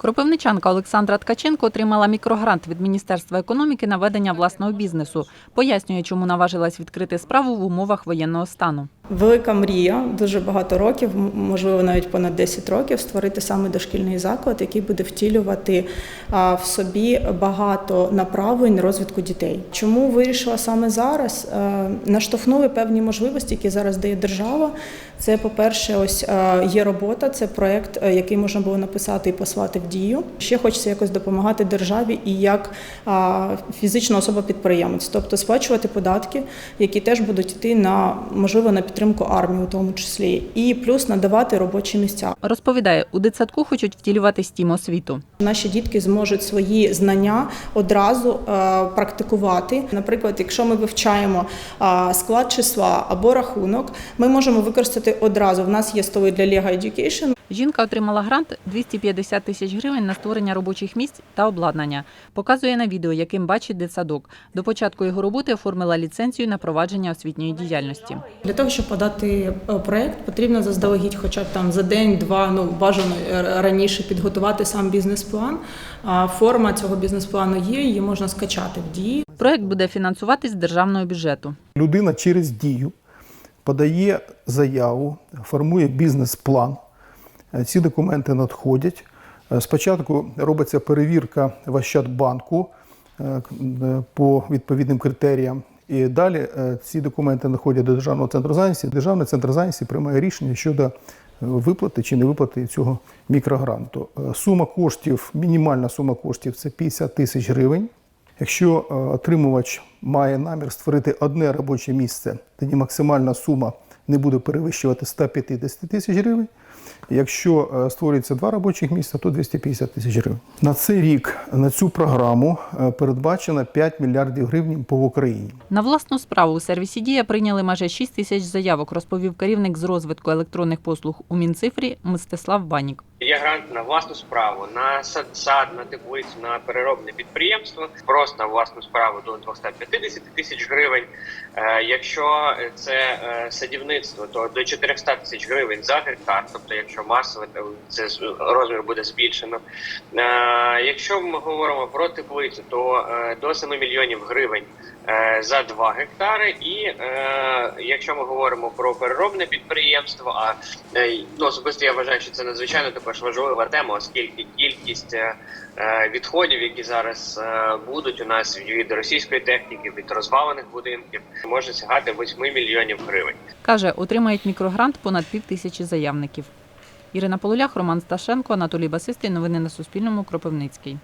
Кропивничанка Олександра Ткаченко отримала мікрогрант від Міністерства економіки на ведення власного бізнесу. Пояснює, чому наважилась відкрити справу в умовах воєнного стану. Велика мрія, дуже багато років, можливо, навіть понад 10 років, створити саме дошкільний заклад, який буде втілювати в собі багато направлень розвитку дітей. Чому вирішила саме зараз? Е, Наштовхнули певні можливості, які зараз дає держава. Це, по-перше, ось е, є робота, це проект, е, який можна було написати і послати в дію. Ще хочеться якось допомагати державі і як фізична особа-підприємець, тобто сплачувати податки, які теж будуть йти на можливо на підтримку армії, у тому числі, і плюс надавати робочі місця. Розповідає, у дитсадку хочуть втілювати стім освіту. Наші дітки зможуть свої знання одразу е, практикувати. Наприклад, якщо ми вивчаємо е, склад числа або рахунок, ми можемо використати одразу. В нас є столи для Lego Education. Жінка отримала грант 250 тисяч гривень на створення робочих місць та обладнання. Показує на відео, яким бачить дитсадок. До початку його роботи оформила ліцензію на провадження освітньої діяльності. Для того, щоб подати е, проект, потрібно заздалегідь, хоча б там за день-два, ну бажано е, раніше підготувати сам бізнес-план. А Форма цього бізнес-плану є, її можна скачати в дії. Проект буде фінансуватись з державного бюджету. Людина через дію подає заяву, формує бізнес-план. Е, Ці документи надходять. Е, Спочатку робиться перевірка в Ощадбанку е, по відповідним критеріям. І далі ці документи надходять до Державного центру зайнятості. Державний центр зайнятості приймає рішення щодо виплати чи не виплати цього мікрогранту. Сума коштів, мінімальна сума коштів це 50 тисяч гривень. Якщо отримувач має намір створити одне робоче місце, тоді максимальна сума не буде перевищувати 150 тисяч гривень. Якщо е, створюється два робочих місця, то 250 тисяч гривень. На цей рік на цю програму е, передбачено 5 мільярдів гривень по Україні. На власну справу у сервісі Дія прийняли майже 6 тисяч заявок, розповів керівник з розвитку електронних послуг у Мінцифрі Мстислав Банік. Є грант на власну справу, на сад, на теплицю, на переробне підприємство, просто на власну справу до 250 тисяч гривень. Е, якщо це е, садівництво, то до 400 тисяч гривень за гектар. Тобто, якщо масово, то це розмір буде збільшено. Е, якщо ми говоримо про теплицю, то до 7 мільйонів гривень за 2 гектари. І якщо ми говоримо про переробне підприємство, а ну, особисто я вважаю, що це надзвичайно також важлива тема, оскільки кількість е, е, відходів, які зараз е, будуть у нас від російської техніки, від розвалених будинків, може сягати 8 мільйонів гривень. Каже, отримають мікрогрант понад пів тисячі заявників. Ірина Полулях, Роман Сташенко, Анатолій Басистий. Новини на Суспільному. Кропивницький.